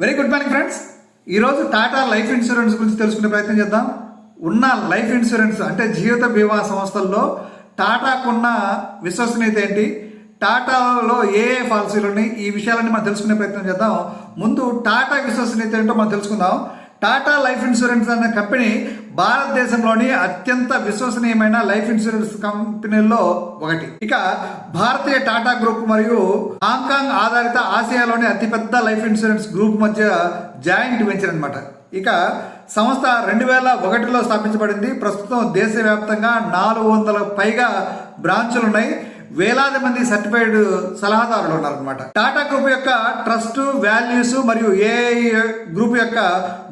Very good morning friends ఈరోజు Tata life insurance గురించి తెలుసుకునే ప్రయత్నం చేద్దాం. ఉన్న లైఫ్ ఇన్సూరెన్స్ అంటే జీవిత బీమా సంస్థల్లో టాటాకున్న విశ్వసనీయత ఏంటి? టాటాలో ఏ ఏ పాలసీలు ఉన్నాయి? ఈ విషయాలన్నీ మనం తెలుసుకునే ప్రయత్నం చేద్దాం. ముందు టాటా విశ్వసనీయత ఏంటో మనం తెలుసుకుందాం. టాటా లైఫ్ ఇన్సూరెన్స్ అనే కంపెనీ భారతదేశంలోని అత్యంత విశ్వసనీయమైన లైఫ్ ఇన్సూరెన్స్ కంపెనీల్లో ఒకటి. ఇక భారతీయ టాటా గ్రూప్ మరియు హాంకాంగ్ ఆధారిత ఆసియాలోని అతిపెద్ద లైఫ్ ఇన్సూరెన్స్ గ్రూప్ మధ్య జాయింట్ వెంచర్ అనమాట ఇక సంస్థ రెండు వేల ఒకటిలో స్థాపించబడింది. ప్రస్తుతం దేశవ్యాప్తంగా నాలుగు వందల పైగా బ్రాంచులు ఉన్నాయి వేలాది మంది సర్టిఫైడ్ సలహాదారులు ఉన్నారనమాట టాటా గ్రూప్ యొక్క ట్రస్ట్ వాల్యూస్ మరియు ఏఐ గ్రూప్ యొక్క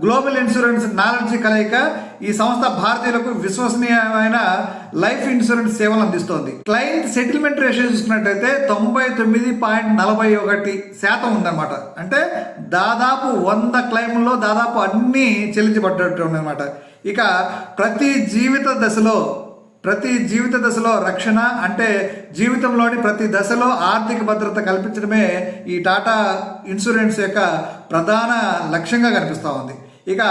గ్లోబల్ ఇన్సూరెన్స్ నాలెడ్జ్ కలయిక ఈ సంస్థ భారతీయులకు విశ్వసనీయమైన లైఫ్ ఇన్సూరెన్స్ సేవలు అందిస్తోంది. క్లయింట్ సెటిల్మెంట్ రేషియో చూసుకున్నట్టయితే తొంభై తొమ్మిది పాయింట్ నలభై ఒకటి శాతం ఉందన్నమాట. అంటే దాదాపు వంద క్లైమ్లో దాదాపు అన్ని చెల్లించబడ్డట్టు ఉందన్నమాట ఇక ప్రతి జీవిత దశలో ప్రతి జీవిత దశలో రక్షణ అంటే జీవితంలోని ప్రతి దశలో ఆర్థిక భద్రత కల్పించడమే ఈ టాటా ఇన్సూరెన్స్ యొక్క ప్రధాన లక్ష్యంగా కనిపిస్తూ ఉంది. ఇక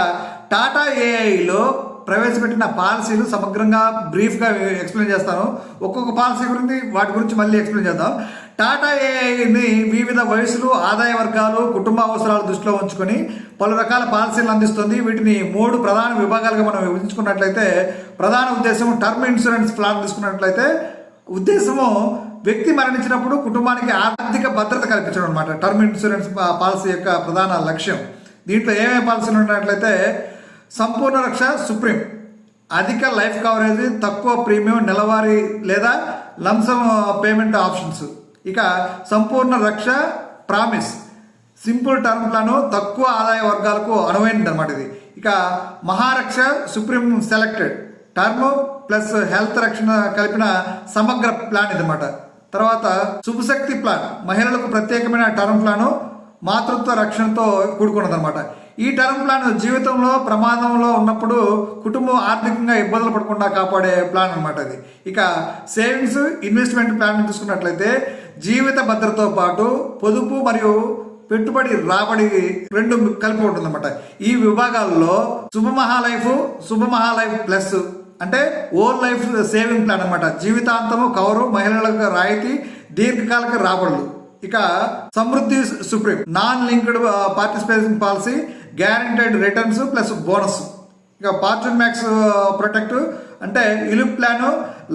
టాటా ఏఐలో ప్రవేశపెట్టిన పాలసీలు సమగ్రంగా బ్రీఫ్గా ఎక్స్ప్లెయిన్ చేస్తాను. ఒక్కొక్క పాలసీ గురించి వాటి గురించి మళ్ళీ ఎక్స్ప్లెయిన్ చేద్దాం. టాటా ఏఐని వివిధ వయసులు ఆదాయ వర్గాలు కుటుంబ అవసరాలు దృష్టిలో ఉంచుకొని పలు రకాల పాలసీలు అందిస్తుంది. వీటిని మూడు ప్రధాన విభాగాలుగా మనం విభజించుకున్నట్లయితే ప్రధాన ఉద్దేశం టర్మ్ ఇన్సూరెన్స్ ప్లాన్ తీసుకున్నట్లయితే ఉద్దేశము వ్యక్తి మరణించినప్పుడు కుటుంబానికి ఆర్థిక భద్రత కల్పించడం అనమాట టర్మ్ ఇన్సూరెన్స్ పాలసీ యొక్క ప్రధాన లక్ష్యం. దీంట్లో ఏమేమి పాలసీలు ఉన్నట్లయితే సంపూర్ణ రక్ష సుప్రీం. అధిక లైఫ్ కవరేజ్ తక్కువ ప్రీమియం నెలవారీ లేదా లంసం పేమెంట్ ఆప్షన్స్. ఇక సంపూర్ణ రక్ష ప్రామిస్. సింపుల్ టర్మ్ ప్లాను తక్కువ ఆదాయ వర్గాలకు అనువైనది అనమాట ఇది. ఇక Maharaksha supreme selected. Term plus health రక్షణ కలిపిన సమగ్ర ప్లాన్ ఇది అనమాట తర్వాత శుభశక్తి ప్లాన్. మహిళలకు ప్రత్యేకమైన టర్మ్ ప్లాను మాతృత్వ రక్షణతో కూడుకున్నదన్నమాట. ఈ టర్మ్ ప్లాన్ జీవితంలో ప్రమాదంలో ఉన్నప్పుడు కుటుంబం ఆర్థికంగా ఇబ్బందులు పడకుండా కాపాడే ప్లాన్ అనమాట అది. ఇక సేవింగ్స్ ఇన్వెస్ట్మెంట్ ప్లాన్ తీసుకున్నట్లయితే జీవిత భద్రతతో పాటు పొదుపు మరియు పెట్టుబడి రాబడి రెండు కలిపి ఉంటుందన్నమాట. ఈ విభాగాల్లో శుభ లైఫ్ శుభమహా లైఫ్ ప్లస్ అంటే ఓల్ లైఫ్ సేవింగ్ ప్లాన్ అనమాట జీవితాంతము కవరు మహిళలకు రాయితీ దీర్ఘకాలిక రాబడులు. ఇక Samriddhi supreme. Non linked participation policy guaranteed returns plus bonus ఇక ఫార్చ్యూన్ మ్యాక్స్ ప్రొటెక్ట్ అంటే ఇలుప్ ప్లాన్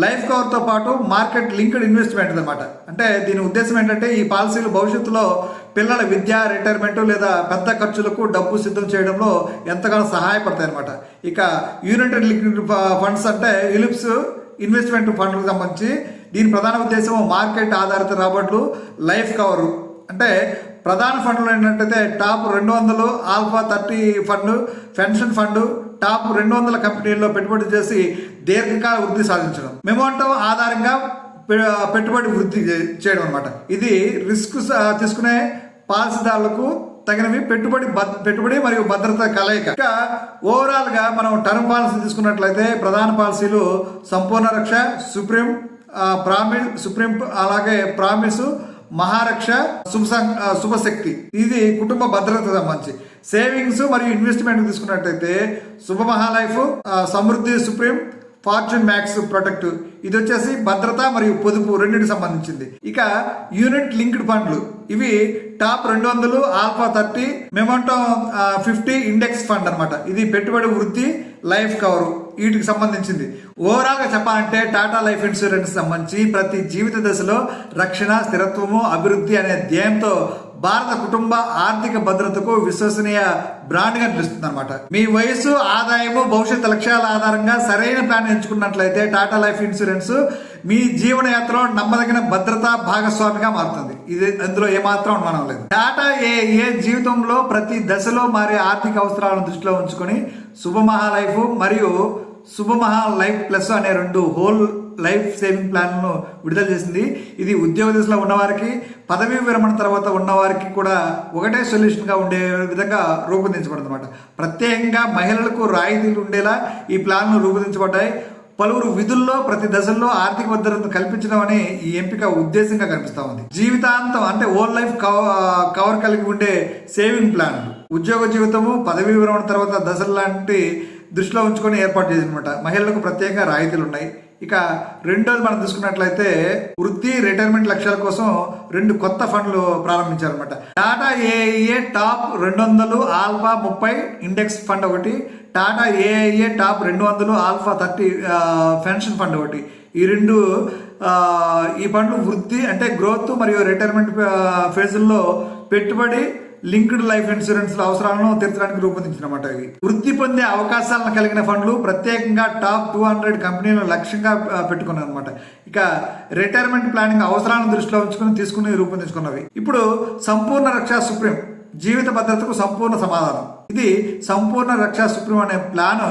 లైఫ్ కవర్తో పాటు మార్కెట్ లింక్డ్ ఇన్వెస్ట్మెంట్ అనమాట అంటే దీని ఉద్దేశం ఏంటంటే ఈ పాలసీలు భవిష్యత్తులో పిల్లల విద్య రిటైర్మెంట్ లేదా పెద్ద ఖర్చులకు డబ్బు సిద్ధం చేయడంలో ఎంతగానో సహాయపడతాయి అనమాట ఇక యూనిటెడ్ లిక్విడ్ ఫండ్స్ అంటే ఇలిప్స్ ఇన్వెస్ట్మెంట్ ఫండ్లకు సంబంధించి దీని ప్రధాన ఉద్దేశం మార్కెట్ ఆధారిత రాబడులు లైఫ్ కవర్ అంటే ప్రధాన ఫండ్లు ఏంటంటే టాప్ రెండు వందలు alpha thirty fund pension fund top రెండు వందల కంపెనీల్లో పెట్టుబడి చేసి దీర్ఘకాల వృద్ధి సాధించడం. మెమోంటో ఆధారంగా పె- పెట్టుబడి వృద్ధి చేయడం అనమాట ఇది రిస్క్ తీసుకునే పాలసీదారులకు తగినవి పెట్టుబడి పెట్టుబడి మరియు భద్రత కలయిక. ఇంకా ఓవరాల్గా మనం టర్మ్ పాలసీ తీసుకున్నట్లయితే ప్రధాన పాలసీలు సంపూర్ణ రక్ష సుప్రీం ఆ, ప్రామిస్ సుప్రీం అలాగే ప్రామిస్ మహారక్ష శుభ శుభశక్తి ఇది కుటుంబ భద్రత సంబంధించి. సేవింగ్స్ మరియు ఇన్వెస్ట్మెంట్ తీసుకున్నట్టయితే Shubh Mahalife Samriddhi supreme fortune max protect ఇది వచ్చేసి భద్రత మరియు పొదుపు రెండింటికి సంబంధించింది. ఇక యూనిట్ లింక్డ్ ఫండ్లు. ఇవి టాప్ రెండు వందలు alpha thirty momentum fifty index fund అన్నమాట. ఇది పెట్టుబడి వృద్ధి లైఫ్ కవరు. వీటికి సంబంధించింది. ఓవరాల్గా చెప్పాలంటే టాటా లైఫ్ ఇన్సూరెన్స్ సంబంధించి ప్రతి జీవిత దశలో రక్షణ స్థిరత్వము అభివృద్ధి అనే ధ్యేయంతో భారత కుటుంబ ఆర్థిక భద్రతకు విశ్వసనీయ బ్రాండ్గా నిలుస్తుంది అనమాట మీ వయసు ఆదాయము భవిష్యత్ లక్ష్యాల ఆధారంగా సరైన ప్లాన్ ఎంచుకున్నట్లయితే టాటా లైఫ్ ఇన్సూరెన్స్ మీ జీవన యాత్రలో నమ్మదగిన భద్రత భాగస్వామిగా మారుతుంది. ఇది అందులో ఏమాత్రం అనుమానం లేదు. టాటా ఏ ఏ జీవితంలో ప్రతి దశలో మారే ఆర్థిక అవసరాలను దృష్టిలో ఉంచుకొని శుభమహా లైఫ్ మరియు శుభమహా లైఫ్ ప్లస్ అనే రెండు హోల్ లైఫ్ సేవింగ్ ప్లాన్ను విడుదల చేసింది. ఇది ఉద్యోగ దశలో ఉన్నవారికి పదవీ విరమణ తర్వాత ఉన్నవారికి కూడా ఒకటే సొల్యూషన్గా ఉండే విధంగా రూపొందించబడింది అనమాట ప్రత్యేకంగా మహిళలకు రాయితీలు ఉండేలా ఈ ప్లాన్లు రూపొందించబడ్డాయి. పలువురు విధుల్లో ప్రతి దశల్లో ఆర్థిక భద్రతను కల్పించడం అనే ఈ ఎంపిక ఉద్దేశంగా కనిపిస్తా ఉంది. జీవితాంతం అంటే ఓల్ లైఫ్ కవర్ కలిగి ఉండే సేవింగ్ ప్లాన్లు. ఉద్యోగ జీవితము పదవీ విరమణ తర్వాత దశలు లాంటి దృష్టిలో ఉంచుకొని ఏర్పాటు చేసిందనమాట మహిళలకు ప్రత్యేక రాయితీలు ఉన్నాయి ఇక రెండోది మనం చూసుకున్నట్లయితే వృత్తి రిటైర్మెంట్ లక్ష్యాల కోసం రెండు కొత్త ఫండ్లు ప్రారంభించారనమాట టాటా ఏఐఏ టాప్ రెండు వందలు ఆల్ఫా ముప్పై ఇండెక్స్ ఫండ్ ఒకటి టాటా ఏఐఏ టాప్ రెండు వందలు ఆల్ఫా థర్టీ పెన్షన్ ఫండ్ ఒకటి. ఈ రెండు ఈ ఫండ్లు వృత్తి అంటే గ్రోత్ మరియు రిటైర్మెంట్ ఫేజుల్లో పెట్టుబడి లింక్డ్ లైఫ్ ఇన్సూరెన్స్ అవసరాలను తీర్చడానికి రూపొందించినమాట ఇవి. వృద్ధి పొందే అవకాశాలను కలిగిన ఫండ్లు ప్రత్యేకంగా టాప్ టూ హండ్రెడ్ కంపెనీలను లక్ష్యంగా పెట్టుకున్నాయి అనమాట ఇక రిటైర్మెంట్ ప్లానింగ్ అవసరాలను దృష్టిలో ఉంచుకుని తీసుకుని రూపొందించుకున్నవి. ఇప్పుడు సంపూర్ణ రక్షా సుప్రీం జీవిత భద్రతకు సంపూర్ణ సమాధానం. ఇది సంపూర్ణ రక్షా సుప్రీం అనే ప్లాన్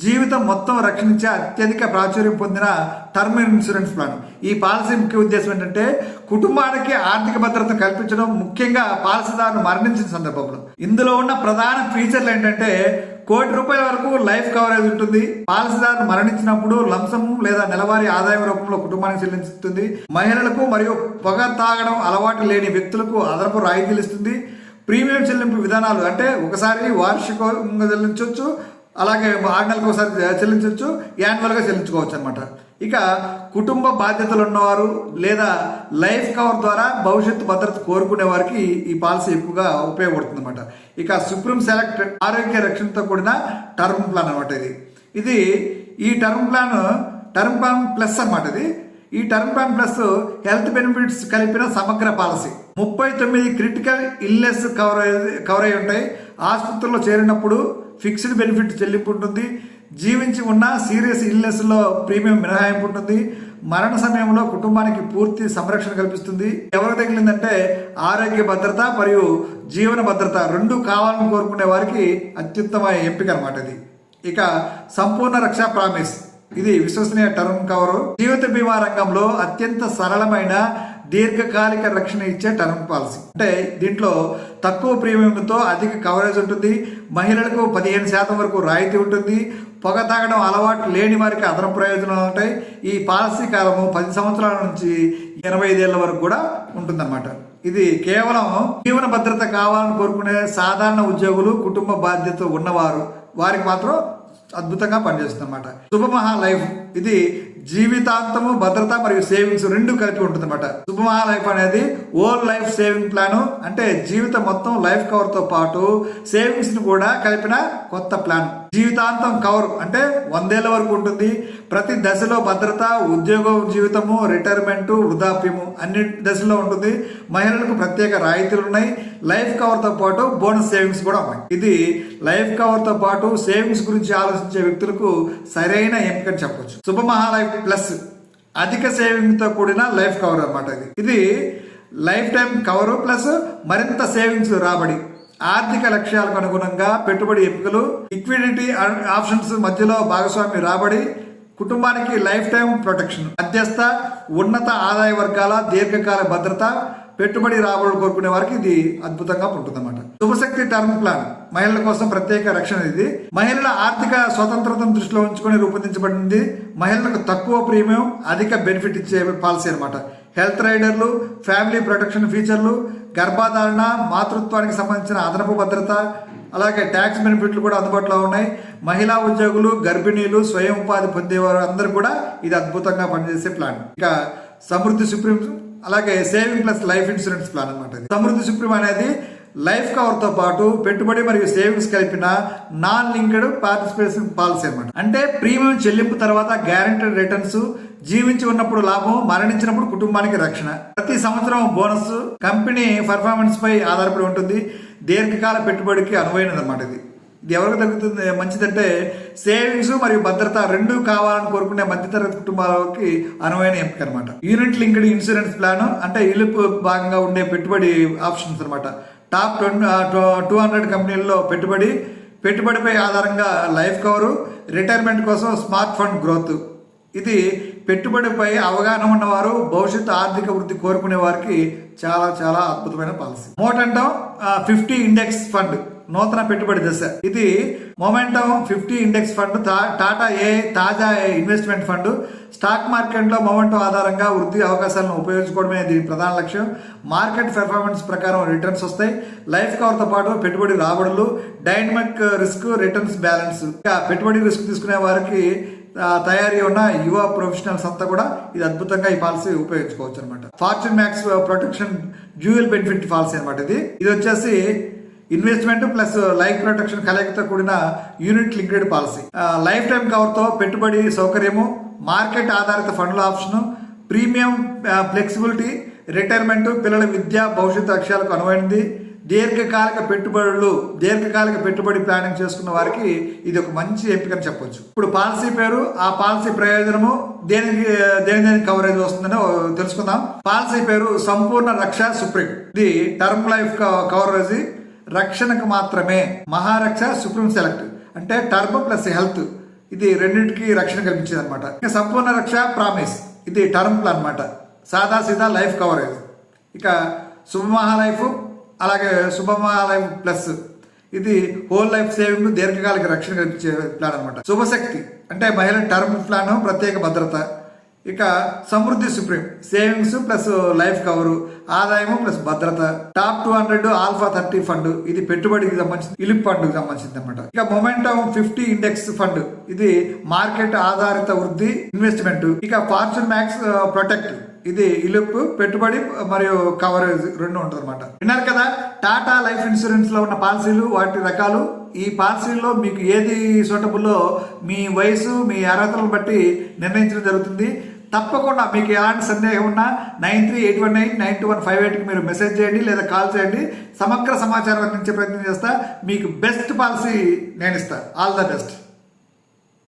జీవితం మొత్తం రక్షించే అత్యధిక ప్రాచుర్యం పొందిన టర్మ్ ఇన్సూరెన్స్ ప్లాన్ ఈ పాలసీ ముఖ్య ఉద్దేశం ఏంటంటే కుటుంబానికి ఆర్థిక భద్రత కల్పించడం ముఖ్యంగా పాలసీదారును మరణించిన సందర్భంలో. ఇందులో ఉన్న ప్రధాన ఫీచర్లు ఏంటంటే కోటి రూపాయల వరకు లైఫ్ కవరేజ్ ఉంటుంది. పాలసీదారు మరణించినప్పుడు లంసం లేదా నెలవారీ ఆదాయం రూపంలో కుటుంబానికి చెల్లిస్తుంది మహిళలకు మరియు పొగ తాగడం అలవాటు లేని వ్యక్తులకు అదనపు రాయితీలు ఇస్తుంది. ప్రీమియం చెల్లింపు విధానాలు అంటే ఒకసారి వార్షికంగా చెల్లించవచ్చు అలాగే ఆరు నెలలకు ఒకసారి చెల్లించవచ్చు యాన్యువల్గా చెల్లించుకోవచ్చు అనమాట ఇక కుటుంబ బాధ్యతలు ఉన్నవారు లేదా లైఫ్ కవర్ ద్వారా భవిష్యత్తు భద్రత కోరుకునే వారికి ఈ పాలసీ ఎక్కువగా ఉపయోగపడుతుంది అనమాట ఇక సుప్రీం సెలెక్ట్ ఆరోగ్య రక్షణతో కూడిన టర్మ్ ప్లాన్ అనమాట ఇది. ఇది ఈ term plan term plan plus అనమాట ఇది. ఈ term plan plus health benefits కలిపిన సమగ్ర పాలసీ. ముప్పై తొమ్మిది క్రిటికల్ ఇల్నెస్ కవర్ కవర్ అయి ఉంటాయి. ఆసుపత్రిలో చేరినప్పుడు ఫిక్స్డ్ బెనిఫిట్ చెల్లింపు ఉంటుంది జీవించి ఉన్న సీరియస్ ఇల్నెస్లో ప్రీమియం మినహాయింపు ఉంటుంది మరణ సమయంలో కుటుంబానికి పూర్తి సంరక్షణ కల్పిస్తుంది. ఎవరికి తగిలిందంటే ఆరోగ్య భద్రత మరియు జీవన భద్రత రెండు కావాలని కోరుకునే వారికి అత్యుత్తమ ఎంపిక అనమాట ఇది. ఇక సంపూర్ణ రక్షా ప్రామిస్. ఇది విశ్వసనీయ టర్మ్ కవర్. జీవిత బీమా రంగంలో అత్యంత సరళమైన దీర్ఘకాలిక రక్షణ ఇచ్చే టర్మ్ పాలసీ. అంటే దీంట్లో తక్కువ ప్రీమియంతో అధిక కవరేజ్ ఉంటుంది. మహిళలకు పదిహేను శాతం వరకు రాయితీ ఉంటుంది. పొగ తాగడం అలవాటు లేని వారికి అదనపు ప్రయోజనాలు ఉంటాయి. ఈ పాలసీ కాలము పది సంవత్సరాల నుంచి ఇరవై ఐదేళ్ళ వరకు కూడా ఉంటుందన్నమాట. ఇది కేవలం జీవన భద్రత కావాలని కోరుకునే సాధారణ ఉద్యోగులు కుటుంబ బాధ్యత ఉన్నవారు వారికి మాత్రం అద్భుతంగా పనిచేస్తుంది అన్నమాట శుభమహా లైఫ్. ఇది జీవితాంతము భద్రత మరియు సేవింగ్స్ రెండు కలిపి ఉంటుంది అనమాట శుభమహా లైఫ్ అనేది ఓల్ లైఫ్ సేవింగ్ ప్లాన్ అంటే జీవితం మొత్తం లైఫ్ కవర్తో పాటు సేవింగ్స్ను కూడా కలిపిన కొత్త ప్లాన్. జీవితాంతం కవర్ అంటే వందేళ్ళ వరకు ఉంటుంది. ప్రతి దశలో భద్రత ఉద్యోగ జీవితము రిటైర్మెంట్ వృద్ధాప్యము అన్ని దశల్లో ఉంటుంది. మహిళలకు ప్రత్యేక రాయితీలు ఉన్నాయి. లైఫ్ కవర్తో పాటు బోనస్ సేవింగ్స్ కూడా ఉన్నాయి. ఇది లైఫ్ కవర్తో పాటు సేవింగ్స్ గురించి ఆలోచించే వ్యక్తులకు సరైన ఎంపిక చెప్పొచ్చు. శుభ లైఫ్ ప్లస్ అధిక సేవింగ్తో కూడిన లైఫ్ కవర్ అనమాట ఇది. ఇది లైఫ్ టైం కవర్ ప్లస్ మరింత సేవింగ్స్ రాబడి ఆర్థిక లక్ష్యాలకు అనుగుణంగా పెట్టుబడి ఎంపికలు లిక్విడిటీ ఆప్షన్స్ మధ్యలో భాగస్వామి రాబడి కుటుంబానికి లైఫ్ టైం ప్రొటెక్షన్ మధ్యస్థ ఉన్నత ఆదాయ వర్గాల దీర్ఘకాల భద్రత పెట్టుబడి రాబడులు కోరుకునే వారికి ఇది అద్భుతంగా ఉంటుందన్నమాట. శుభశక్తి టర్మ్ ప్లాన్ మహిళల కోసం ప్రత్యేక రక్షణ ఇది. మహిళల ఆర్థిక స్వతంత్రతను దృష్టిలో ఉంచుకొని రూపొందించబడింది. మహిళలకు తక్కువ ప్రీమియం అధిక బెనిఫిట్ ఇచ్చే పాలసీ అనమాట హెల్త్ రైడర్లు ఫ్యామిలీ ప్రొటెక్షన్ ఫీచర్లు గర్భధారణ మాతృత్వానికి సంబంధించిన అదనపు భద్రత అలాగే ట్యాక్స్ బెనిఫిట్లు కూడా అందుబాటులో ఉన్నాయి. మహిళా ఉద్యోగులు గర్భిణీలు స్వయం ఉపాధి పొందేవారు అందరూ కూడా ఇది అద్భుతంగా పనిచేసే ప్లాన్. ఇక సమృద్ధి సుప్రీం అలాగే saving plus life insurance plan అనమాట సమృద్ధి సుప్రీం అనేది లైఫ్ కవర్తో పాటు పెట్టుబడి మరియు సేవింగ్స్ కలిపిన నాన్ లింక్డ్ పార్టిసిపేషన్ పాలసీ అనమాట అంటే ప్రీమియం చెల్లింపు తర్వాత గ్యారంటీడ్ రిటర్న్స్ జీవించి ఉన్నప్పుడు లాభం మరణించినప్పుడు కుటుంబానికి రక్షణ. ప్రతి సంవత్సరం బోనస్ కంపెనీ పర్ఫార్మెన్స్ పై ఆధారపడి ఉంటుంది. దీర్ఘకాల పెట్టుబడికి అనువైనది అనమాట ఇది. ఇది ఎవరికి తగ్గుతుంది మంచిదంటే సేవింగ్స్ మరియు భద్రత రెండు కావాలని కోరుకునే మధ్యతరగతి కుటుంబాలకి అనువైన ఎంపిక అనమాట యూనిట్ లింక్డ్ ఇన్సూరెన్స్ ప్లాన్ అంటే ఇలుపు భాగంగా ఉండే పెట్టుబడి ఆప్షన్స్ అనమాట టాప్ టూ హండ్రెడ్ కంపెనీల్లో పెట్టుబడి పెట్టుబడిపై ఆధారంగా లైఫ్ కవరు రిటైర్మెంట్ కోసం స్మార్ట్ ఫండ్ గ్రోత్ ఇది పెట్టుబడిపై అవగాహన ఉన్నవారు భవిష్యత్తు ఆర్థిక వృద్ధి కోరుకునే వారికి చాలా చాలా అద్భుతమైన policy. Momentum fifty index fund నూతన పెట్టుబడి దశ. ఇది momentum fifty index fund Tata ఏ తాజా ఇన్వెస్ట్మెంట్ ఫండ్ స్టాక్ మార్కెట్లో మొమెంటం ఆధారంగా వృద్ధి అవకాశాలను ఉపయోగించుకోవడమే దీని ప్రధాన లక్ష్యం. మార్కెట్ పెర్ఫార్మెన్స్ ప్రకారం రిటర్న్స్ వస్తాయి. లైఫ్ కవర్తో పాటు పెట్టుబడి రాబడులు. డైనమిక్ రిస్క్ రిటర్న్స్ బ్యాలెన్స్ ఇంకా పెట్టుబడి రిస్క్ తీసుకునే వారికి తయారీ ఉన్న యువ ప్రొఫెషనల్స్ అంతా కూడా ఇది అద్భుతంగా ఈ పాలసీ ఉపయోగించుకోవచ్చు అనమాట fortune max protection dual benefit policy అనమాట ఇది. ఇది వచ్చేసి ఇన్వెస్ట్మెంట్ ప్లస్ లైఫ్ ప్రొటెక్షన్ కలయికతో కూడిన unit linked policy lifetime కవర్తో పెట్టుబడి సౌకర్యము మార్కెట్ ఆధారిత ఫండ్ల ఆప్షన్ ప్రీమియం ఫ్లెక్సిబిలిటీ రిటైర్మెంట్ పిల్లల విద్య భవిష్యత్తు లక్ష్యాలకు అనువైనది. దీర్ఘకాలిక పెట్టుబడులు దీర్ఘకాలిక పెట్టుబడి ప్లానింగ్ చేసుకున్న వారికి ఇది ఒక మంచి ఎంపిక అని చెప్పొచ్చు. ఇప్పుడు పాలసీ పేరు ఆ పాలసీ ప్రయోజనము దేనికి దేని దేనికి కవరేజ్ వస్తుందని తెలుసుకుందాం. పాలసీ పేరు సంపూర్ణ రక్ష సుప్రీం. ఇది టర్మ్ లైఫ్ కవరేజ్ రక్షణకు మాత్రమే. మహారక్ష సుప్రీం సెలెక్ట్ అంటే టర్మ్ ప్లస్ హెల్త్ ఇది రెండింటికి రక్షణ కల్పించేది అనమాట ఇక సంపూర్ణ రక్ష ప్రామిస్ ఇది టర్మ్ ప్లాన్ అనమాట సాదా సీదా లైఫ్ కవరేజ్ ఇక శుభమహా లైఫ్ అలాగే శుభమాలయం ప్లస్ ఇది హోల్ లైఫ్ సేవింగ్ దీర్ఘకాలిక రక్షణ కల్పించే ప్లాన్ అనమాట శుభశక్తి అంటే మహిళ టర్మ్ ప్లాన్ ప్రత్యేక భద్రత. ఇక Samriddhi supreme savings plus life cover ఆదాయము ప్లస్ భద్రత. Top two hundred alpha thirty fund ఇది పెట్టుబడికి సంబంధించిన ఇలిప్ ఫండ్ సంబంధించింది అనమాట ఇక మొమెంటం ఫిఫ్టీ ఇండెక్స్ ఫండ్ ఇది మార్కెట్ ఆధారిత వృద్ధి ఇన్వెస్ట్మెంట్. ఇక ఫార్చ్యూన్ మ్యాక్స్ ప్రొటెక్ట్. ఇది ఇలుపు పెట్టుబడి మరియు కవరేజ్ రెండు ఉంటుంది అనమాట విన్నారు కదా టాటా లైఫ్ ఇన్సూరెన్స్లో ఉన్న పాలసీలు వాటి రకాలు. ఈ పాలసీల్లో మీకు ఏది సూటబుల్లో మీ వయసు మీ అర్హతలను బట్టి నిర్ణయించడం జరుగుతుంది. తప్పకుండా మీకు ఎలాంటి సందేహం ఉన్నా nine three eight one nine nine two one five ఎయిట్కి మీరు మెసేజ్ చేయండి లేదా కాల్ చేయండి. సమగ్ర సమాచారం అందించే ప్రయత్నం చేస్తా. మీకు బెస్ట్ పాలసీ నేను ఇస్తాను ఆల్ ద బెస్ట్